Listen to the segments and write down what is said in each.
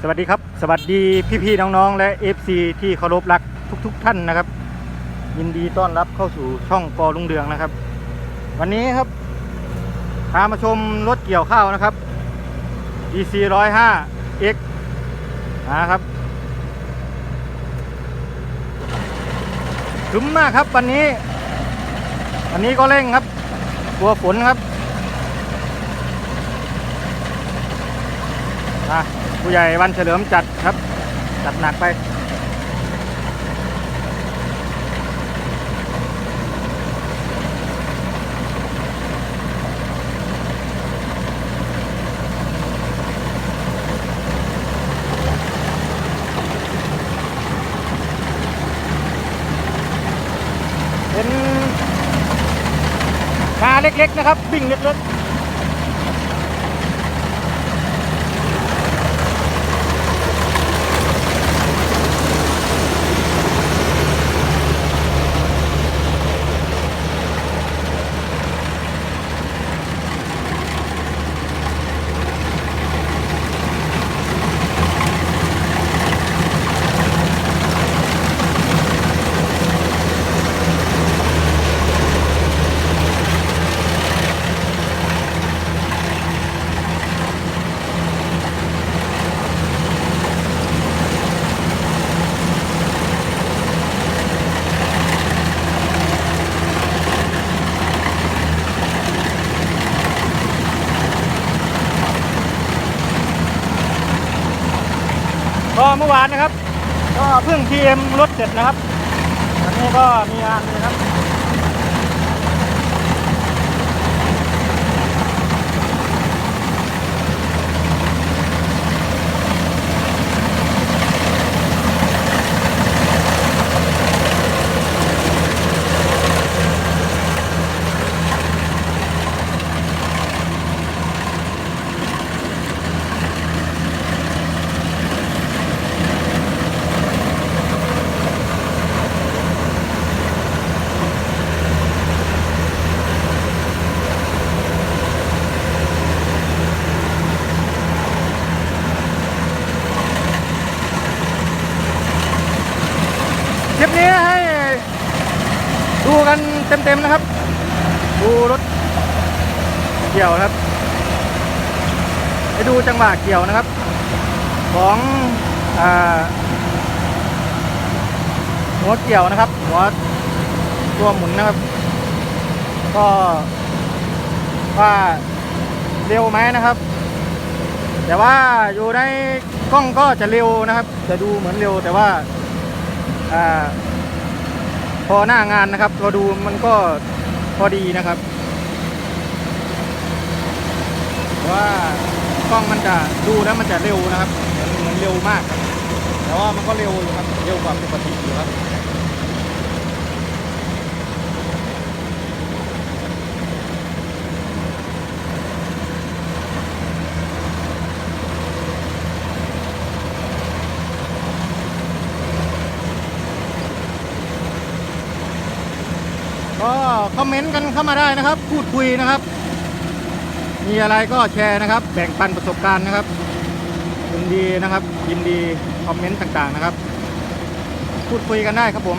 สวัสดีครับ สวัสดีพี่ๆน้องๆ และ FC ที่เคารพรักทุก ๆ ท่านนะครับ ยินดีต้อนรับเข้าสู่ช่องกอลุงเดืองนะครับ วันนี้ครับพามาชมรถเกี่ยวข้าวนะครับ DC 105 X นะครับถึมมากครับวันนี้ วันนี้ก็เร่งครับกลัวฝนครับ อะผู้ใหญ่วันเฉลิมจัดครับ จัดหนักไป เป็นงาเล็กๆนะครับวิ่งเล็กๆ ก็เมื่อวานนะครับ ก็เพิ่ง TM รถเสร็จนะครับอันนี้ก็มีงานเลยครับ คลิปนี้ให้ดูกัน เต็มนะครับ ดูรถเกี่ยวนะครับให้ดูจังหวะเกี่ยวนะครับ ของอ่าหัวเกี่ยวนะครับหัวตัวหมุนนะครับ ก็ว่าเร็วไหมนะครับ แต่ว่าอยู่ในกล้องก็จะเร็วนะครับ จะดูเหมือนเร็วแต่ว่าอ่า พอหน้างานนะครับ เราดูมันก็พอดีนะครับว่ากล้องมันจะดูแล้วมันจะเร็วนะครับมันเหมือนเร็วมากแต่ว่ามันก็เร็วอยู่ครับเร็วกว่าปกติอยู่ครับ ก็คอมเมนต์กันเข้ามาได้นะครับ พูดคุยนะครับ มีอะไรก็แชร์นะครับ แบ่งปันประสบการณ์นะครับยินดีนะครับ ยินดีคอมเมนต์ต่างๆนะครับ พูดคุยกันได้ครับผม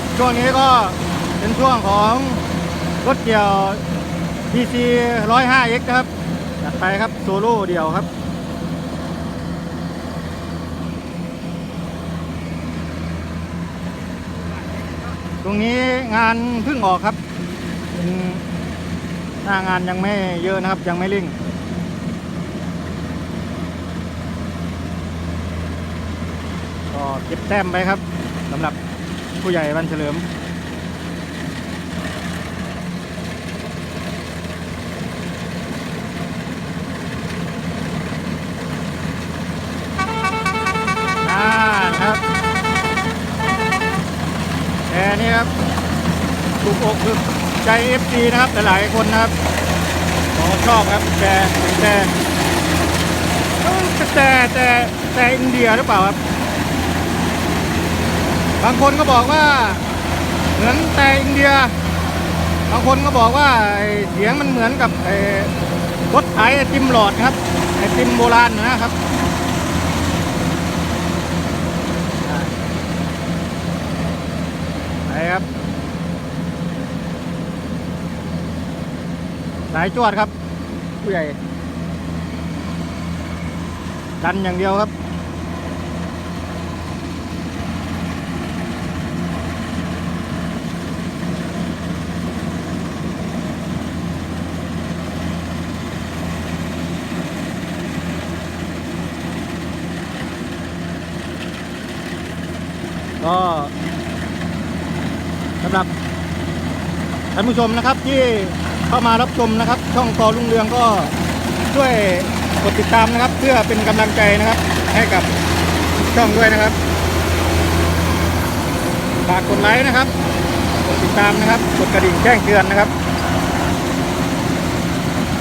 ก ช่ วงนี้ก็เป็นช่วงของรถเกี่ยว DC 105X ครับ จัดไปครับโซโล่เดี่ยวครับตรงนี้งานเพิ่งออกครับหน้างานยังไม่เยอะนะครับ ยังไม่เร่งก็เก็บแต้มไปครับสำหรับ ผู้ใหญ่วันเฉลิมอ่าครับแกนี่ครับถูกอกถูกใจ FC นะครับหลายๆคนนะครับขอชอบครับแต่แต่แต่แต่แต่อินเดียหรือเปล่าครับ บางคนก็บอกว่าเหมือนแต่อินเดีย บางคนก็บอกว่าเสียงมันเหมือนกับรถไถไอติมหลอดครับไอติมโบราณนะครับไปครับสายจวดครับผู้ใหญ่ดันอย่างเดียวครับ ก็สำหรับท่าน ผู้ชมนะครับที่เข้ามารับชมนะครับ ช่องกอลุงเรืองก็ช่วยกดติดตามนะครับ เพื่อเป็นกำลังใจนะครับ ให้กับช่องด้วยนะครับฝากกดไลค์นะครับกดติดตามนะครับกดกระดิ่งแจ้งเตือนนะครับ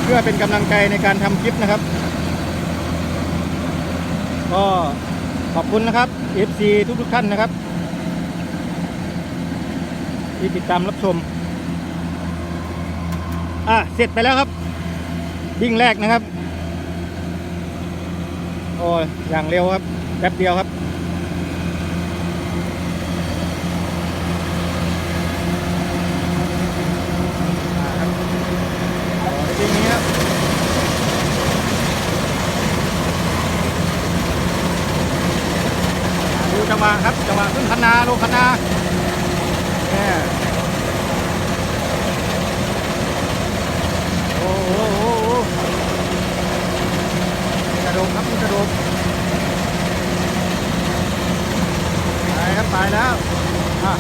เพื่อเป็นกำลังใจในการทำคลิปนะครับ ก็ขอบคุณนะครับ FC ทุกๆท่านนะครับ ที่ติดตามรับชม อะเสร็จไปแล้วครับวิ่งแรกนะครับ โอ้ยอย่างเร็วครับแป๊บเดียวครับอ่าครับนี้ครับดูจังหวะครับจังหวะขึ้นคันนาลงคันนาเนี่ยโอ้โหโอ้โหนี่กระโดดครับนี่กระโดดไปครับไปแล้วอะ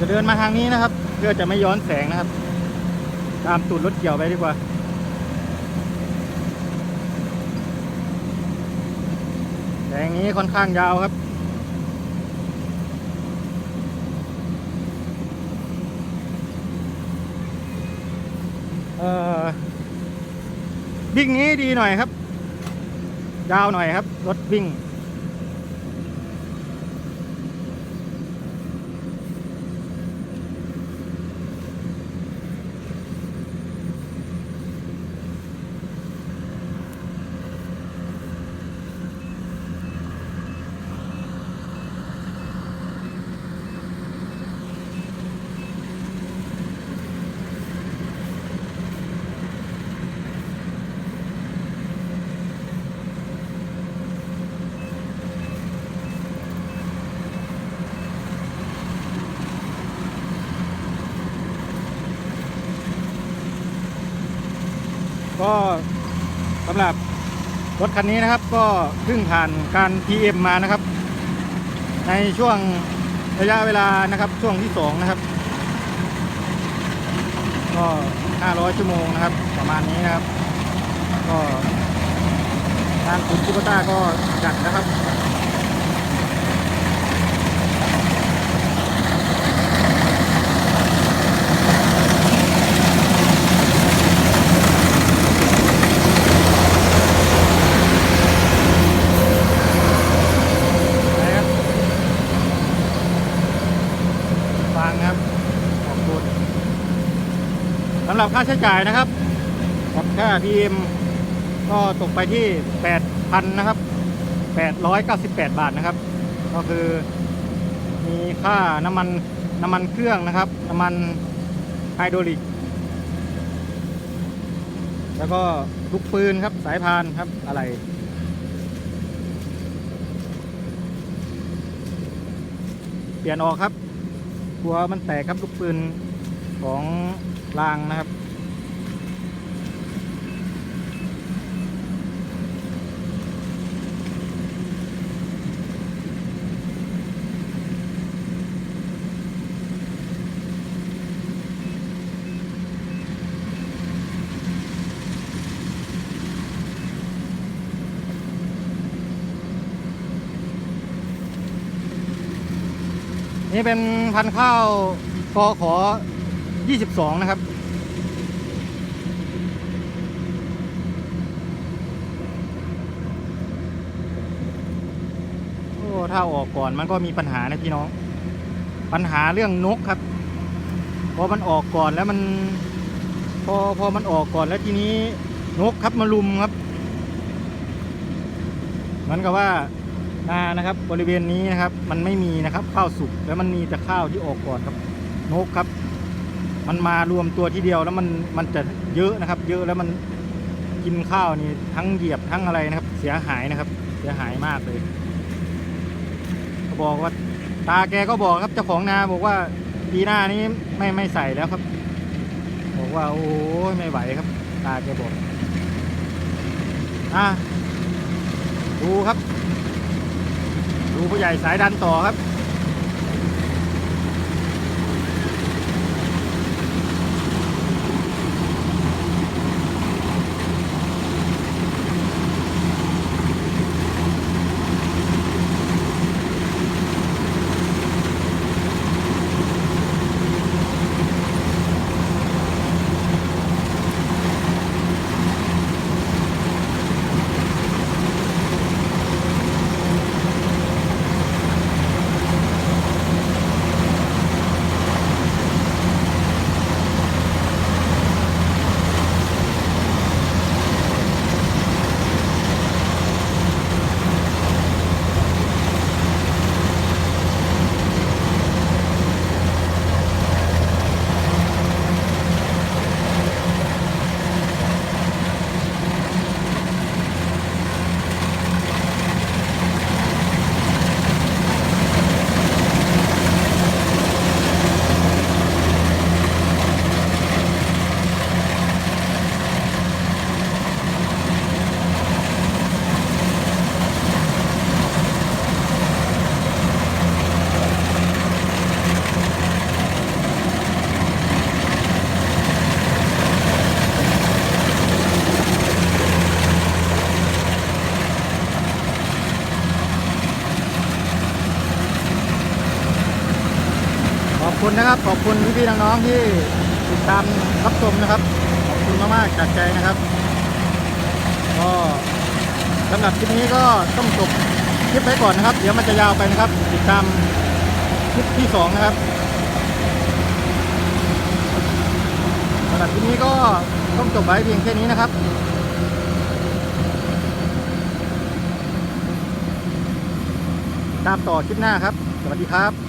จะเดินมาทางนี้นะครับ เพื่อจะไม่ย้อนแสงนะครับ ตามตูดรถเกี่ยวไปดีกว่าแสงนี้ค่อนข้างยาวครับเออบิ่งนี้ดีหน่อยครับ ยาวหน่อยครับ รถวิ่ง ก็สำหรับรถคันนี้นะครับก็เพิ่งผ่านการ PM มานะครับ ในช่วงระยะเวลานะครับช่วงที่สองนะครับ ก็ 500 ชั่วโมงนะครับ ประมาณนี้นะครับ ก็ทางคุณคุปต้าก็จัดนะครับนะครับฟังครับ ขอบคุณ สำห รับค่าใช้จ่ายนะครับกับค่า PM ก็ตกไปที่ 8,000 นะครับ 898 บาทนะครับ ก็คือมีค่าน้ำมันน้ำมันเครื่องนะครับ น้ำมันไฮดรอลิก แล้วก็ลูกปืนครับสายพานครับอะไรเปลี่ยนออกครับกลัวมันแตกครับลูกปืนของ รางนะครับ นี่เป็นพันธุ์ข้าวกอขอ 22 นะครับ โอ้ ถ้าออกก่อนมันก็มีปัญหานะพี่น้อง ปัญหาเรื่องนกครับ พอมันออกก่อนแล้วมัน พอพอมันออกก่อนแล้วทีนี้นกครับมาลุมครับมือนกับว่านานะครับบริเวณนี้นะครับ มันไม่มีนะครับข้าวสุกแล้วมันมีแต่ข้าวที่ออกก่อนครับนกครับ มันมารวมตัวที่เดียวแล้วมันมันจะเยอะนะครับ เยอะแล้วมันกินข้าวนี่ทั้งเหยียบทั้งอะไรนะครับ เสียหายนะครับ เสียหายมากเลยก็บอกว่า ตาแกก็บอกครับเจ้าของนาบอกว่าปีหน้านี้ไม่ไม่ใส่แล้วครับ บอกว่า โอ้ยไม่ไหวครับ ตาแกบอกอะดูครับ ดูผู้ใหญ่สายดันต่อครับ นะครับ ขอบคุณพี่ๆน้องๆที่ติดตามรับชมนะครับ ขอบคุณมากๆจากใจนะครับก็สำหรับคลิปนี้ก็ต้องจบคลิปไว้ก่อนนะครับ เดี๋ยวมันจะยาวไปนะครับ ติดตามคลิปที่สองนะครับสำหรับคลิปนี้ก็ต้องจบไว้เพียงแค่นี้นะครับตามต่อคลิปหน้าครับ สวัสดีครับ